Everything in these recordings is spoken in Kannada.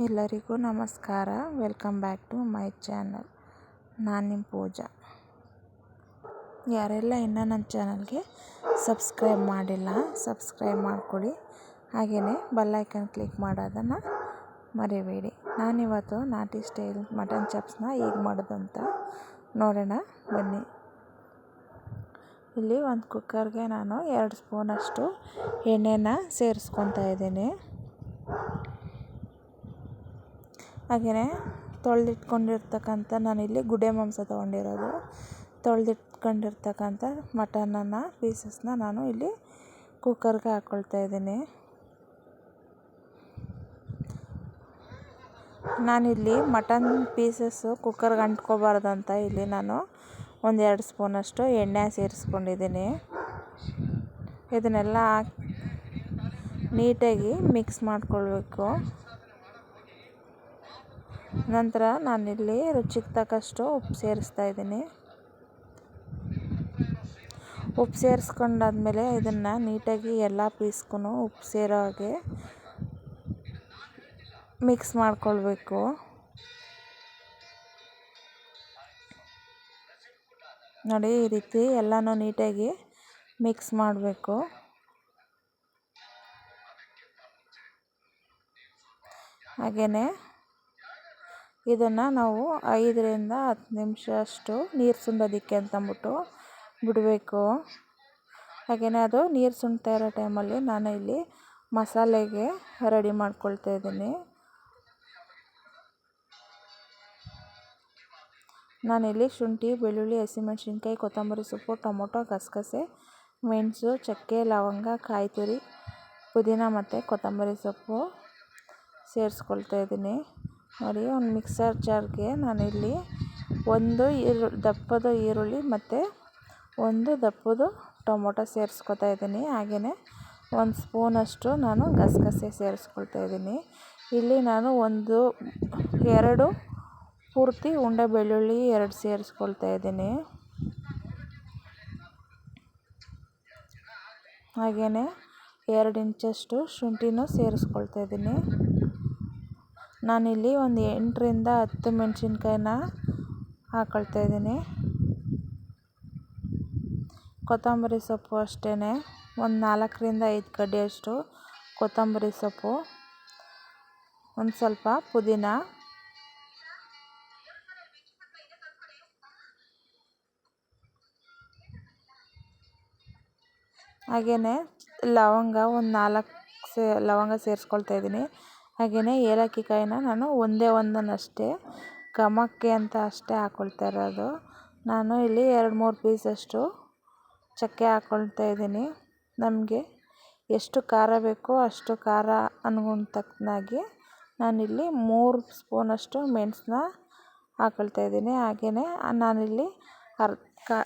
ಎಲ್ಲರಿಗೂ ನಮಸ್ಕಾರ. Welcome back to my channel ನಾನು ನಿಮ್ಮ ಪೂಜಾ. ಯಾರೆಲ್ಲ ಇನ್ನೂ ನನ್ನ ಚಾನಲ್ಗೆ ಸಬ್ಸ್ಕ್ರೈಬ್ ಮಾಡಿಲ್ಲ ಸಬ್ಸ್ಕ್ರೈಬ್ ಮಾಡಿಕೊಳ್ಳಿ ಹಾಗೆಯೇ ಬೆಲ್ಲೈಕನ್ ಕ್ಲಿಕ್ ಮಾಡೋದನ್ನು ಮರಿಬೇಡಿ. ನಾನಿವತ್ತು ನಾಟಿ ಸ್ಟೈಲ್ ಮಟನ್ ಚಾಪ್ಸ್ನ ಹೇಗೆ ಮಾಡೋದು ಅಂತ ನೋಡೋಣ, ಬನ್ನಿ. ಇಲ್ಲಿ ಒಂದು ಕುಕ್ಕರ್ಗೆ ನಾನು ಎರಡು ಸ್ಪೂನಷ್ಟು ಎಣ್ಣೆನ ಸೇರಿಸ್ಕೊತಾ ಇದ್ದೀನಿ. ಹಾಗೆಯೇ ತೊಳೆದಿಟ್ಕೊಂಡಿರ್ತಕ್ಕಂಥ ನಾನಿಲ್ಲಿ ಗುಡೆ ಮಾಂಸ ತೊಗೊಂಡಿರೋದು. ತೊಳೆದಿಟ್ಕೊಂಡಿರ್ತಕ್ಕಂಥ ಮಟನನ್ನು, ಪೀಸಸ್ನ ನಾನು ಇಲ್ಲಿ ಕುಕ್ಕರ್ಗೆ ಹಾಕ್ಕೊಳ್ತಾ ಇದ್ದೀನಿ. ನಾನಿಲ್ಲಿ ಮಟನ್ ಪೀಸಸ್ಸು ಕುಕ್ಕರ್ಗೆ ಅಂಟ್ಕೋಬಾರ್ದು ಅಂತ ಇಲ್ಲಿ ನಾನು ಒಂದೆರಡು ಸ್ಪೂನಷ್ಟು ಎಣ್ಣೆ ಸೇರಿಸ್ಕೊಂಡಿದ್ದೀನಿ. ಇದನ್ನೆಲ್ಲ ನೀಟಾಗಿ ಮಿಕ್ಸ್ ಮಾಡ್ಕೊಳ್ಬೇಕು. ನಂತರ ನಾನಿಲ್ಲಿ ರುಚಿಗೆ ತಕ್ಕಷ್ಟು ಉಪ್ಪು ಸೇರಿಸ್ತಾ ಇದ್ದೀನಿ. ಉಪ್ಪು ಸೇರಿಸ್ಕೊಂಡಾದ್ಮೇಲೆ ಇದನ್ನು ನೀಟಾಗಿ ಎಲ್ಲ ಪೀಸ್ಗೂ ಉಪ್ಪು ಸೇರೋ ಹಾಗೆ ಮಿಕ್ಸ್ ಮಾಡ್ಕೊಳ್ಬೇಕು. ನೋಡಿ ಈ ರೀತಿ ಎಲ್ಲನೂ ನೀಟಾಗಿ ಮಿಕ್ಸ್ ಮಾಡಬೇಕು. ಹಾಗೆಯೇ ಇದನ್ನು ನಾವು ಐದರಿಂದ ಹತ್ತು ನಿಮಿಷ ಅಷ್ಟು ನೀರು ಸುಂಡೋದಕ್ಕೆ ಅಂತಂದ್ಬಿಟ್ಟು ಬಿಡಬೇಕು. ಹಾಗೆಯೇ ಅದು ನೀರು ಸುಣ್ತಾ ಇರೋ ಟೈಮಲ್ಲಿ ನಾನು ಇಲ್ಲಿ ಮಸಾಲೆಗೆ ರೆಡಿ ಮಾಡ್ಕೊಳ್ತಾ ಇದ್ದೀನಿ. ನಾನಿಲ್ಲಿ ಶುಂಠಿ, ಬೆಳ್ಳುಳ್ಳಿ, ಹಸಿಮೆಣ್ಸಿನ್ಕಾಯಿ, ಕೊತ್ತಂಬರಿ ಸೊಪ್ಪು, ಟೊಮೊಟೊ, ಗಸಗಸೆ, ಮೆಣಸು, ಚಕ್ಕೆ, ಲವಂಗ ಕಾಯಿ ತುರಿ ಪುದೀನ ಮತ್ತು ಕೊತ್ತಂಬರಿ ಸೊಪ್ಪು ಸೇರಿಸ್ಕೊಳ್ತಾ ಇದ್ದೀನಿ. ನೋಡಿ ಒಂದು ಮಿಕ್ಸರ್ ಜಾರ್ಗೆ ನಾನಿಲ್ಲಿ ಒಂದು ಈರು, ದಪ್ಪದ ಈರುಳ್ಳಿ ಮತ್ತು ಒಂದು ದಪ್ಪದ ಟೊಮೊಟೊ ಸೇರಿಸ್ಕೊತಾ ಇದ್ದೀನಿ. ಹಾಗೆಯೇ ಒಂದು ಸ್ಪೂನಷ್ಟು ನಾನು ಗಸಗಸೆ ಸೇರಿಸ್ಕೊಳ್ತಾ ಇದ್ದೀನಿ. ಇಲ್ಲಿ ನಾನು ಒಂದು, ಎರಡು ಪೂರ್ತಿ ಉಂಡೆ ಬೆಳ್ಳುಳ್ಳಿ ಎರಡು ಸೇರಿಸ್ಕೊಳ್ತಾ ಇದ್ದೀನಿ. ಹಾಗೆಯೇ ಎರಡು ಇಂಚಷ್ಟು ಶುಂಠಿನೂ ಸೇರಿಸ್ಕೊಳ್ತಾ ಇದ್ದೀನಿ. ನಾನಿಲ್ಲಿ ಒಂದು ಎಂಟರಿಂದ ಹತ್ತು ಮೆಣಸಿನ್ಕಾಯಿನ ಹಾಕ್ಕೊಳ್ತಾ ಇದ್ದೀನಿ. ಕೊತ್ತಂಬರಿ ಸೊಪ್ಪು ಅಷ್ಟೇ ಒಂದು ನಾಲ್ಕರಿಂದ ಐದು ಕಡ್ಡಿಯಷ್ಟು ಕೊತ್ತಂಬರಿ ಸೊಪ್ಪು. ಒಂದು ಸ್ವಲ್ಪ ಪುದೀನ. ಹಾಗೆಯೇ ಲವಂಗ ಒಂದು ನಾಲ್ಕು ಸೇ, ಲವಂಗ ಸೇರಿಸ್ಕೊಳ್ತಾ ಇದ್ದೀನಿ. ಹಾಗೆಯೇ ಏಲಕ್ಕಿ ಕಾಯಿನ ನಾನು ಒಂದೇ ಒಂದನ್ನಷ್ಟೇ ಘಮಕ್ಕೆ ಅಂತ ಅಷ್ಟೇ ಹಾಕ್ಕೊಳ್ತಾ ಇರೋದು. ನಾನು ಇಲ್ಲಿ ಎರಡು ಮೂರು ಪೀಸಷ್ಟು ಚಕ್ಕೆ ಹಾಕ್ಕೊಳ್ತಾ ಇದ್ದೀನಿ. ನಮಗೆ ಎಷ್ಟು ಖಾರ ಬೇಕೋ ಅಷ್ಟು ಖಾರ ಅನ್ಗುಣ ತಕ್ಕನಾಗಿ ನಾನಿಲ್ಲಿ ಮೂರು ಸ್ಪೂನಷ್ಟು ಮೆಣಸನ್ನ ಹಾಕ್ಕೊಳ್ತಾ ಇದ್ದೀನಿ. ಹಾಗೆಯೇ ನಾನಿಲ್ಲಿ ಅರ್, ಕಾ,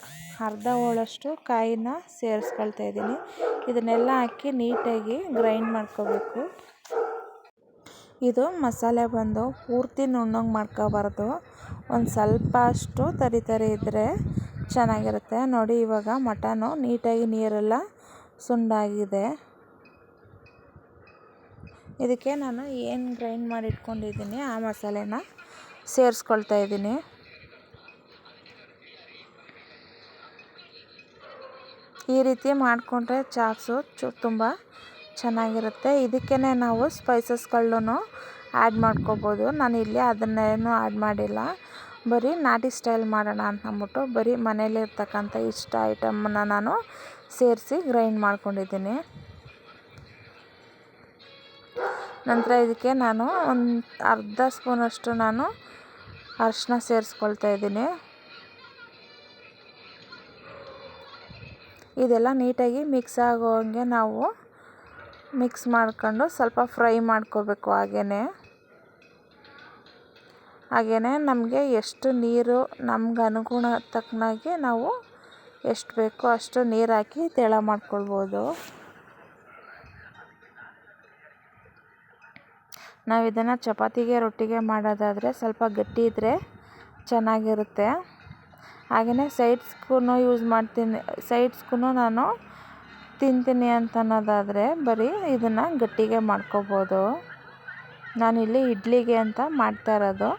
ಅರ್ಧ ಹೋಳಷ್ಟು ಕಾಯಿನ ಸೇರಿಸ್ಕೊಳ್ತಾ ಇದ್ದೀನಿ. ಇದನ್ನೆಲ್ಲ ಹಾಕಿ ನೀಟಾಗಿ ಗ್ರೈಂಡ್ ಮಾಡ್ಕೋಬೇಕು. ಇದು ಮಸಾಲೆ ಬಂದು ಪೂರ್ತಿ ನುಣ್ಣಗೆ ಮಾಡ್ಕೋಬಾರ್ದು. ಒಂದು ಸ್ವಲ್ಪ ಅಷ್ಟು ತರಿ ತರಿ ಇದ್ದರೆ ಚೆನ್ನಾಗಿರುತ್ತೆ. ನೋಡಿ, ಇವಾಗ ಮಟನು ನೀಟಾಗಿ ನೀರೆಲ್ಲ ಸುಂಡಾಗಿದೆ. ಇದಕ್ಕೆ ನಾನು ಏನು ಗ್ರೈಂಡ್ ಮಾಡಿ ಇಟ್ಕೊಂಡಿದ್ದೀನಿ ಆ ಮಸಾಲೆನ ಸೇರಿಸ್ಕೊಳ್ತಾ ಇದ್ದೀನಿ. ಈ ರೀತಿ ಮಾಡಿಕೊಂಡ್ರೆ ಚಾಪ್ಸು ಚು, ತುಂಬ ಚೆನ್ನಾಗಿರುತ್ತೆ. ಇದಕ್ಕೇ ನಾವು ಸ್ಪೈಸಸ್ಗಳನ್ನು ಆ್ಯಡ್ ಮಾಡ್ಕೋಬೋದು. ನಾನು ಇಲ್ಲಿ ಅದನ್ನೇನು ಆ್ಯಡ್ ಮಾಡಿಲ್ಲ. ಬರೀ ನಾಟಿ ಸ್ಟೈಲ್ ಮಾಡೋಣ ಅಂತ ಅಂದ್ಬಿಟ್ಟು ಬರೀ ಮನೇಲಿರ್ತಕ್ಕಂಥ ಇಷ್ಟ ಐಟಮನ್ನು ನಾನು ಸೇರಿಸಿ ಗ್ರೈಂಡ್ ಮಾಡ್ಕೊಂಡಿದ್ದೀನಿ. ನಂತರ ಇದಕ್ಕೆ ನಾನು ಒಂದು ಅರ್ಧ ಸ್ಪೂನಷ್ಟು ನಾನು ಅರಿಶಿನ ಸೇರಿಸ್ಕೊಳ್ತಾ ಇದ್ದೀನಿ. ಇದೆಲ್ಲ ನೀಟಾಗಿ ಮಿಕ್ಸ್ ಆಗೋ ಹಂಗೆ ನಾವು ಮಿಕ್ಸ್ ಮಾಡ್ಕೊಂಡು ಸ್ವಲ್ಪ ಫ್ರೈ ಮಾಡ್ಕೋಬೇಕು ಹಾಗೆಯೇ ಹಾಗೆಯೇ ನಮಗೆ ಎಷ್ಟು ನೀರು ನಮ್ಗೆ ಅನುಗುಣ ತಕ್ಕನಾಗಿ ನಾವು ಎಷ್ಟು ಬೇಕೋ ಅಷ್ಟು ನೀರು ಹಾಕಿ ತೆಳ ಮಾಡ್ಕೊಳ್ಬೋದು. ನಾವು ಇದನ್ನು ಚಪಾತಿಗೆ ರೊಟ್ಟಿಗೆ ಮಾಡೋದಾದರೆ ಸ್ವಲ್ಪ ಗಟ್ಟಿ ಇದ್ದರೆ ಚೆನ್ನಾಗಿರುತ್ತೆ. ಹಾಗೆಯೇ ಸೈಡ್ಸ್ಗೂ ಯೂಸ್ ಮಾಡ್ತೀನಿ ಸೈಡ್ಸ್ಗೂ ನಾನು ತಿಂತೀನಿ ಅಂತ ಅನ್ನೋದಾದರೆ ಬರೀ ಇದನ್ನು ಗಟ್ಟಿಗೆ ಮಾಡ್ಕೊಬೋದು. ನಾನಿಲ್ಲಿ ಇಡ್ಲಿಗೆ ಅಂತ ಮಾಡ್ತಾ ಇರೋದು.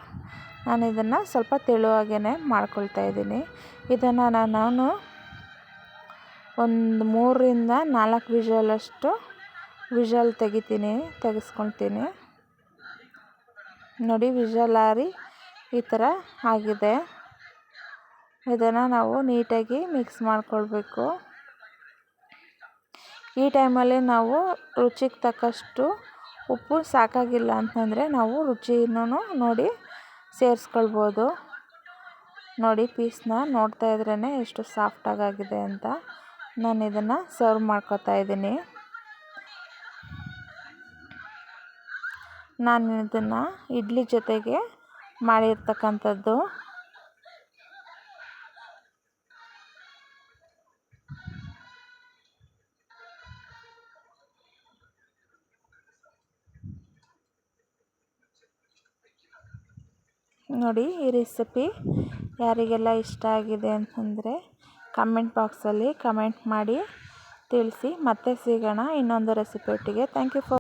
ನಾನು ಇದನ್ನು ಸ್ವಲ್ಪ ತೆಳುವಾಗೇ ಮಾಡ್ಕೊಳ್ತಾ ಇದ್ದೀನಿ. ಇದನ್ನು ನಾನು ಒಂದು ಮೂರರಿಂದ ನಾಲ್ಕು ವಿಷಲಷ್ಟು ವಿಷಲ್ ತೆಗಿತೀನಿ, ತೆಗೆಸ್ಕೊಳ್ತೀನಿ. ನೋಡಿ, ವಿಷಲಾರಿ ಈ ಥರ ಆಗಿದೆ. ಇದನ್ನು ನಾವು ನೀಟಾಗಿ ಮಿಕ್ಸ್ ಮಾಡ್ಕೊಳ್ಬೇಕು. ಈ ಟೈಮಲ್ಲಿ ನಾವು ರುಚಿಗೆ ತಕ್ಕಷ್ಟು ಉಪ್ಪು ಸಾಕಾಗಿಲ್ಲ ಅಂತಂದರೆ ನಾವು ರುಚಿನೂ ನೋಡಿ ಸೇರಿಸ್ಕೊಳ್ಬೋದು. ನೋಡಿ, ಪೀಸ್ನ ನೋಡ್ತಾ ಇದ್ರೇ ಎಷ್ಟು ಸಾಫ್ಟಾಗಿದೆ ಅಂತ ನಾನು ಇದನ್ನು ಸರ್ವ್ ಮಾಡ್ಕೋತಾ ಇದ್ದೀನಿ. ನಾನು ಇದನ್ನು ಇಡ್ಲಿ ಜೊತೆಗೆ ಮಾಡಿರ್ತಕ್ಕಂಥದ್ದು. ನೋಡಿ ಈ ರೆಸಿಪಿ ಯಾರಿಗೆಲ್ಲ ಇಷ್ಟ ಆಗಿದೆ ಅಂತಂದರೆ ಕಮೆಂಟ್ ಬಾಕ್ಸಲ್ಲಿ ಕಮೆಂಟ್ ಮಾಡಿ ತಿಳಿಸಿ ಮತ್ತೆ ಸಿಗೋಣ ಇನ್ನೊಂದು ರೆಸಿಪಿ ಒಟ್ಟಿಗೆ. Thank you for